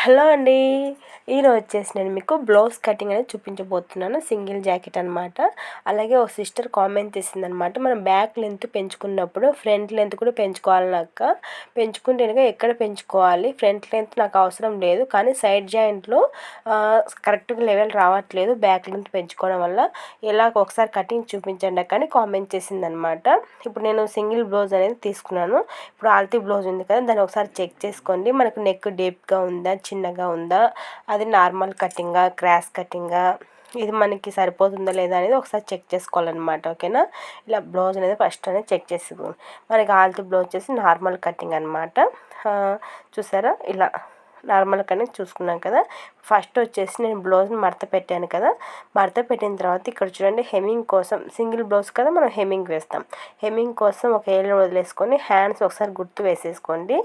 Hello అండి ఈరోజు వచ్చేసి నేను మీకు బ్లౌజ్ కటింగ్ అనేది చూపించబోతున్నాను. సింగిల్ జాకెట్ అనమాట అలాగే ఒక సిస్టర్ కామెంట్ చేసింది అనమాట మనం బ్యాక్ లెంత్ పెంచుకున్నప్పుడు ఫ్రంట్ లెంత్ కూడా పెంచుకోవాలన్నాక పెంచుకుంటే ఎక్కడ పెంచుకోవాలి? ఫ్రంట్ లెంత్ నాకు అవసరం లేదు. కానీ సైడ్ జాయింట్లో కరెక్ట్గా లెవెల్ రావట్లేదు బ్యాక్ లెంత్ పెంచుకోవడం వల్ల. ఎలా ఒకసారి కటింగ్ చూపించండి కానీ కామెంట్ చేసింది అనమాట ఇప్పుడు నేను సింగిల్ బ్లౌజ్ అనేది తీసుకున్నాను. ఇప్పుడు ఆల్తీ బ్లౌజ్ ఉంది కదా దాన్ని ఒకసారి చెక్ చేసుకోండి. మనకు నెక్ డీప్గా ఉందా చిన్నగా ఉందా? అది నార్మల్ కటింగా క్రాస్ కటింగా ఇది మనకి సరిపోతుందా లేదా అనేది ఒకసారి చెక్ చేసుకోవాలన్నమాట ఓకేనా? ఇలా బ్లౌజ్ అనేది ఫస్ట్ అనేది చెక్ చేసుకో మనకి ఆల్తీ బ్లౌజ్ వచ్చేసి నార్మల్ కటింగ్ అనమాట చూసారా? ఇలా నార్మల్ కటింగ్ చూసుకున్నాం కదా? ఫస్ట్ వచ్చేసి నేను బ్లౌజ్ని మడత పెట్టాను కదా? మడత పెట్టిన తర్వాత ఇక్కడ చూడండి హెమ్మింగ్ కోసం సింగిల్ బ్లౌజ్ కదా మనం హెమ్మింగ్ వేస్తాం. హెమ్మింగ్ కోసం ఒక ఏళ్ళు వదిలేసుకొని హ్యాండ్స్ ఒకసారి గుర్తు వేసేసుకోండి.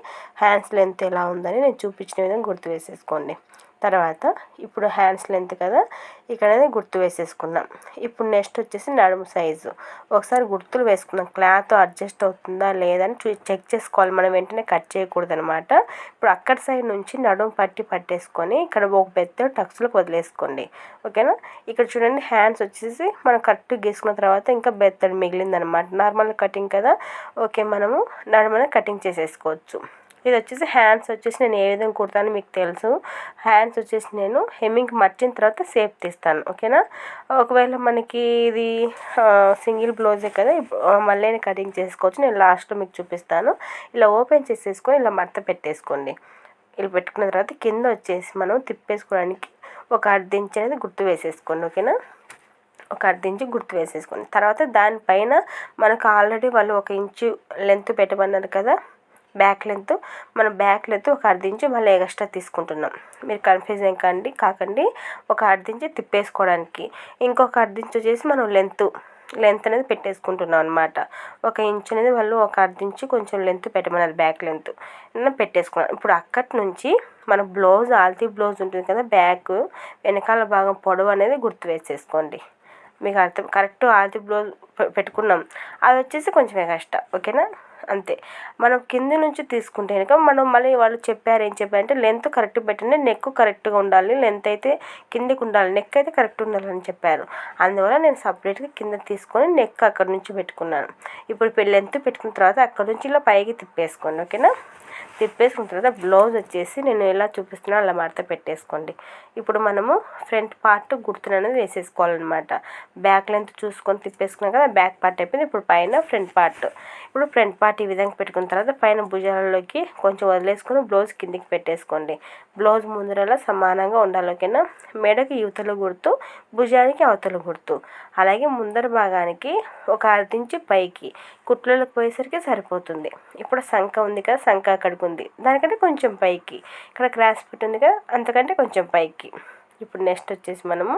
హ్యాండ్స్ లెంత్ ఎలా ఉందని నేను చూపించిన విధంగా గుర్తు వేసేసుకోండి. తర్వాత ఇప్పుడు హ్యాండ్స్ లెంత్ కదా ఇక్కడ గుర్తు వేసేసుకున్నాం ఇప్పుడు నెక్స్ట్ వచ్చేసి నడుము సైజు ఒకసారి గుర్తులు వేసుకున్నాం క్లాత్ అడ్జస్ట్ అవుతుందా లేదని చూ చెక్ చేసుకోవాలి. మనం వెంటనే కట్ చేయకూడదు అనమాట ఇప్పుడు అక్కడ సైడ్ నుంచి నడుము పట్టి పట్టేసుకొని ఇక్కడ ఒక పెద్ద టక్స్లో వదిలేసుకోండి. ఓకేనా? ఇక్కడ చూడండి హ్యాండ్స్ వచ్చేసి మనం కరెక్ట్ గీసుకున్న తర్వాత ఇంకా బెత్తడి మిగిలింది అనమాట నార్మల్ కటింగ్ కదా. ఓకే మనము నడుమనే కటింగ్ చేసేసుకోవచ్చు. ఇది వచ్చేసి హ్యాండ్స్ వచ్చేసి నేను ఏ విధంగా కుడతానో మీకు తెలుసు. హ్యాండ్స్ వచ్చేసి నేను హెమ్మింగ్ మర్చిన తర్వాత సేప్ తీస్తాను. ఓకేనా? ఒకవేళ మనకి ఇది సింగిల్ బ్లౌజే కదా మళ్ళీ కటింగ్ చేసుకోవచ్చు. నేను లాస్ట్లో మీకు చూపిస్తాను. ఇలా ఓపెన్ చేసేసుకొని ఇలా మడత పెట్టేసుకోండి. ఇలా పెట్టుకున్న తర్వాత కింద వచ్చేసి మనం తిప్పేసుకోవడానికి ఒక అర్ధ ఇంచ్ అనేది గుర్తు వేసేసుకోండి. ఓకేనా? ఒక అర్ధ ఇంచు గుర్తు వేసేసుకోండి. తర్వాత దానిపైన మనకు ఆల్రెడీ వాళ్ళు ఒక ఇంచు లెంత్ పెట్టమన్నారు కదా బ్యాక్ లెంత్ మనం బ్యాక్ లెంత్ ఒక అర్ధ ఇంచు మళ్ళీ ఎక్స్ట్రా తీసుకుంటున్నాం. మీరు కన్ఫ్యూజ్ ఏం కండి కాకండి. ఒక అర్ధ ఇంచు తిప్పేసుకోవడానికి ఇంకొక అర్ధ ఇంచు వచ్చేసి మనం లెంత్ లెంత్ అనేది పెట్టేసుకుంటున్నాం అనమాట ఒక ఇంచ్ అనేది వాళ్ళు ఒక అర్ధ ఇంచు కొంచెం లెంత్ పెట్టమన్నారు బ్యాక్ లెంత్. పెట్టేసుకున్నాం ఇప్పుడు అక్కడి నుంచి మన బ్లౌజ్ ఆల్తీ బ్లౌజ్ ఉంటుంది కదా బ్యాక్ వెనకాల భాగం పొడవు అనేది గుర్తు వేసేసుకోండి. మీకు అర్థం కరెక్ట్ ఆల్తీ బ్లౌజ్ పెట్టుకున్నాం. అది వచ్చేసి కొంచెం కష్టం ఓకేనా? అంతే. మనం కింద నుంచి తీసుకుంటే కనుక మనం మళ్ళీ వాళ్ళు చెప్పారు ఏం చెప్పారంటే లెంత్ కరెక్ట్ పెట్టండి నెక్ కరెక్ట్గా ఉండాలి లెంత్ అయితే కిందికి ఉండాలి నెక్ అయితే కరెక్ట్ ఉండాలని చెప్పారు. అందువల్ల నేను సపరేట్గా కింద తీసుకొని నెక్ అక్కడ నుంచి పెట్టుకున్నాను. ఇప్పుడు లెంత్ పెట్టుకున్న తర్వాత అక్కడ నుంచి ఇలా పైకి తిప్పేసుకోండి ఓకేనా? తిప్పేసుకున్న తర్వాత బ్లౌజ్ వచ్చేసి నేను ఎలా చూపిస్తున్నా అలా మడత పెట్టేసుకోండి. ఇప్పుడు మనము ఫ్రంట్ పార్ట్ గుర్తులు అనేది వేసేసుకోవాలన్నమాట. బ్యాక్ లెంత్ చూసుకొని తిప్పేసుకున్నాం కదా బ్యాక్ పార్ట్ అయిపోయింది. ఇప్పుడు పైన ఫ్రంట్ పార్ట్. ఇప్పుడు ఫ్రంట్ పార్ట్ ఈ విధంగా పెట్టుకున్న తర్వాత పైన భుజాలలోకి కొంచెం వదిలేసుకొని బ్లౌజ్ కిందికి పెట్టేసుకోండి. బ్లౌజ్ ముందరలా సమానంగా ఉండాలి ఓకేనా మెడకి యువతల గుర్తు భుజానికి అవతల గుర్తు. అలాగే ముందర భాగానికి ఒక అర్ధించి పైకి. కుట్లలోకి పోయేసరికి సరిపోతుంది. ఇప్పుడు సంఖ ఉంది కదా సంఖ అక్కడికి ఉంది. దానికంటే కొంచెం పైకి. ఇక్కడ క్రాస్ పిట్ ఉంది కదా అంతకంటే కొంచెం పైకి. ఇప్పుడు నెక్స్ట్ వచ్చేసి మనము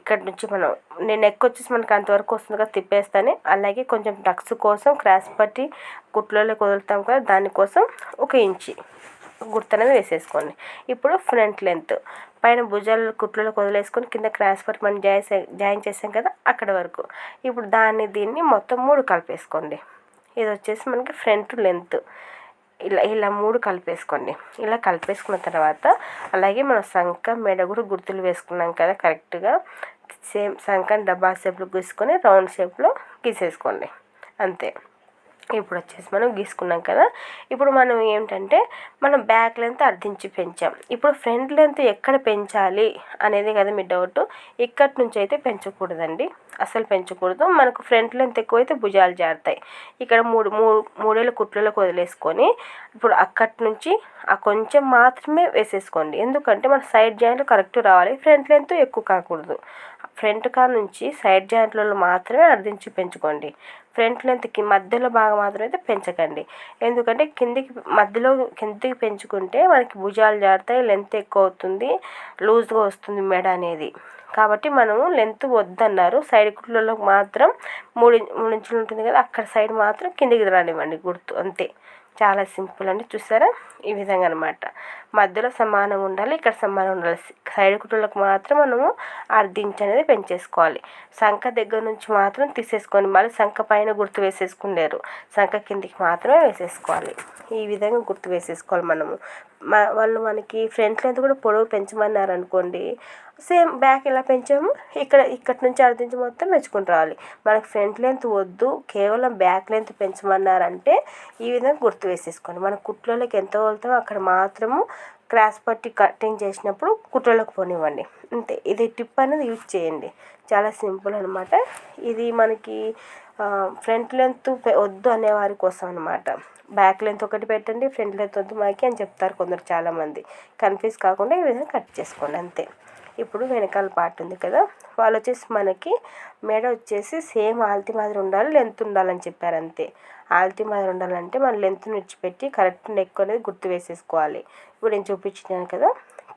ఇక్కడ నుంచి మనం నేను నెక్ వచ్చేసి మనకి అంతవరకు వస్తుంది కదా తిప్పేస్తాను. అలాగే కొంచెం టక్స్ కోసం క్రాస్ పట్టి కుట్లలో వదులుతాం కదా దానికోసం ఒక ఇంచి గుర్తు అనేది వేసేసుకోండి. ఇప్పుడు ఫ్రంట్ లెంత్. పైన భుజాలు కుట్లలో వదిలేసుకొని కింద క్రాస్ పట్టి మనం జాయిన్ జాయిన్ చేసాం కదా అక్కడ వరకు. ఇప్పుడు దాన్ని దీన్ని మొత్తం మూడు కలిపేసుకోండి. ఇది వచ్చేసి మనకి ఫ్రంట్ లెంత్. ఇలా ఇలా మూడు కలిపేసుకోండి. ఇలా కలిపేసుకున్న తర్వాత అలాగే మనం సంఖ మెడ కూడా గుర్తులు వేసుకున్నాం కదా కరెక్ట్గా. సేమ్ సంఖని డబ్బా షేప్లో గీసుకొని రౌండ్ షేప్లో గీసేసుకోండి. అంతే. ఇప్పుడు వచ్చేసి మనం గీసుకున్నాం కదా. ఇప్పుడు మనం ఏంటంటే మనం బ్యాక్ లెంత్ అర్థించి పెంచాం. ఇప్పుడు ఫ్రంట్ లెంత్ ఎక్కడ పెంచాలి అనేది కదా మీ డౌట్. ఇక్కడి నుంచి అయితే పెంచకూడదండి. అసలు పెంచకూడదు. మనకు ఫ్రంట్ లెంత్ ఎక్కువైతే భుజాలు జారుతాయి. ఇక్కడ మూడు మూడు మూడేళ్ళ కుట్లలో వదిలేసుకొని ఇప్పుడు అక్కడి నుంచి ఆ కొంచెం మాత్రమే వేసేసుకోండి. ఎందుకంటే మన సైడ్ జాయింట్లు కరెక్ట్ రావాలి. ఫ్రంట్ లెంత్ ఎక్కువ కాకూడదు. ఫ్రంట్ కా నుంచి సైడ్ జాయింట్లలో మాత్రమే అర్ధించి పెంచుకోండి. ఫ్రంట్ లెంత్కి మధ్యలో భాగం మాత్రం అయితే పెంచకండి. ఎందుకంటే కిందికి మధ్యలో కిందికి పెంచుకుంటే మనకి భుజాలు జారుతాయి లెంత్ ఎక్కువ అవుతుంది లూజ్గా వస్తుంది మెడ అనేది. కాబట్టి మనము లెంత్ వద్దన్నారు. సైడ్ కుట్లలో మాత్రం మూడు మూడు ఇంచులు ఉంటుంది కదా అక్కడ సైడ్ మాత్రం కిందికి రానివ్వండి గుర్తు అంతే. చాలా సింపుల్ అండి. చూసారా? ఈ విధంగా అనమాట మధ్యలో సమానంగా ఉండాలి ఇక్కడ సమానం ఉండాలి. సైడ్ కుట్రలకు మాత్రం మనము అర్ధించి అనేది పెంచేసుకోవాలి. సంఖ దగ్గర నుంచి మాత్రం తీసేసుకొని మళ్ళీ సంఖ పైన గుర్తు వేసేసుకునేరు సంఖ కిందికి మాత్రమే వేసేసుకోవాలి. ఈ విధంగా గుర్తు వేసేసుకోవాలి మనము. వాళ్ళు మనకి ఫ్రంట్ లెంత్ కూడా పొడవు పెంచమన్నారు అనుకోండి సేమ్ బ్యాక్ ఎలా పెంచాము? ఇక్కడ ఇక్కడి నుంచి అర నుంచి మొత్తం పెంచుకుంటూ రావాలి. మనకి ఫ్రంట్ లెంత్ వద్దు కేవలం బ్యాక్ లెంత్ పెంచమన్నారంటే ఈ విధంగా గుర్తు వేసేసుకోండి. మన కుట్లలోకి ఎంత వెళ్తామో అక్కడ మాత్రము క్రాస్ పట్టి కటింగ్ చేసినప్పుడు కుట్రలకు పోనివ్వండి. అంతే. ఇది టిప్ అనేది యూజ్ చేయండి. చాలా సింపుల్ అనమాట ఇది మనకి ఫ్రంట్ లెంత్ వద్దు అనే వారి కోసం అనమాట బ్యాక్ లెంత్ ఒకటి పెట్టండి ఫ్రంట్ లెంత్ వద్దు మాకి అని చెప్తారు కొందరు చాలామంది. కన్ఫ్యూజ్ కాకుండా ఈ విధంగా కట్ చేసుకోండి అంతే. ఇప్పుడు వెనకాల పార్ట్ ఉంది కదా వాళ్ళు వచ్చేసి మనకి మెడ వచ్చేసి సేమ్ ఆల్తి మాదిరి ఉండాలి లెంత్ ఉండాలని చెప్పారు అంతే. ఆల్తి మాదిరి ఉండాలంటే మన లెంత్ విడిచిపెట్టి కరెక్ట్ నెక్ అనేది గుర్తు వేసేసుకోవాలి. ఇప్పుడు నేను చూపించినాను కదా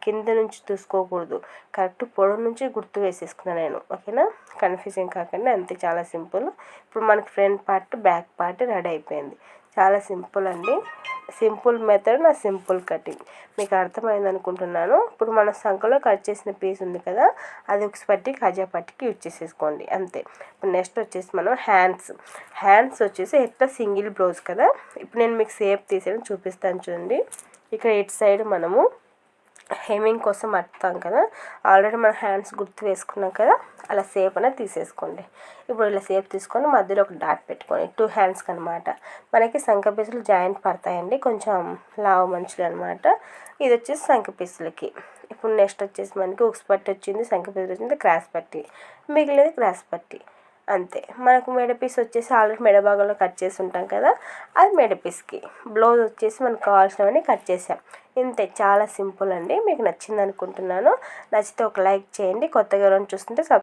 కింద నుంచి చూసుకోకూడదు. కరెక్ట్ పొడవు నుంచి గుర్తు వేసేసుకున్నాను నేను ఓకేనా? కన్ఫ్యూజింగ్ కాకుండా అంతే చాలా సింపుల్. ఇప్పుడు మనకి front part back part ready అయిపోయింది. చాలా సింపుల్ అండి. సింపుల్ మెథడ్ నా సింపుల్ కటింగ్. మీకు అర్థమైంది అనుకుంటున్నాను. ఇప్పుడు మన సంఖలో కట్ చేసిన పీస్ ఉంది కదా అది ఒక పట్టి కజా పట్టికి యూజ్ చేసేసుకోండి. అంతే. ఇప్పుడు నెక్స్ట్ వచ్చేసి మనం హ్యాండ్స్. హ్యాండ్స్ వచ్చేసి ఎట్లా సింగిల్ బ్లౌజ్ కదా ఇప్పుడు నేను మీకు సేప్ తీసేయడం చూపిస్తాను చూడండి. ఇక్కడ ఇటు సైడ్ మనము హెమింగ్ కోసం అట్టుతాం కదా. ఆల్రెడీ మన హ్యాండ్స్ గుర్తు వేసుకున్నాం కదా. అలా సేప్ అనేది తీసేసుకోండి. ఇప్పుడు ఇలా సేప్ తీసుకొని మధ్యలో ఒక డాట్ పెట్టుకొని టూ హ్యాండ్స్కి అనమాట మనకి సంఖ పీసులు జాయింట్ పడతాయండి. కొంచెం లావు మంచిది అనమాట ఇది వచ్చేసి సంఖ పీసులకి. ఇప్పుడు నెక్స్ట్ వచ్చేసి మనకి ఉక్స్ పట్టి వచ్చింది సంఖ పీసులు వచ్చింది క్రాస్ పట్టి. మిగిలినది క్రాస్ పట్టి. అంతే. మనకు మెడపీస్ వచ్చేసి ఆల్రెడీ మెడ భాగంలో కట్ చేసి ఉంటాం కదా అది మెడపీస్కి బ్లౌజ్ వచ్చేసి మనకు కావాల్సినవన్నీ కట్ చేసాం. ఇంతే చాలా సింపుల్ అండి. మీకు నచ్చింది అనుకుంటున్నాను నచ్చితే ఒక లైక్ చేయండి. కొత్తగా ఎవరైనా చూస్తుంటే సబ్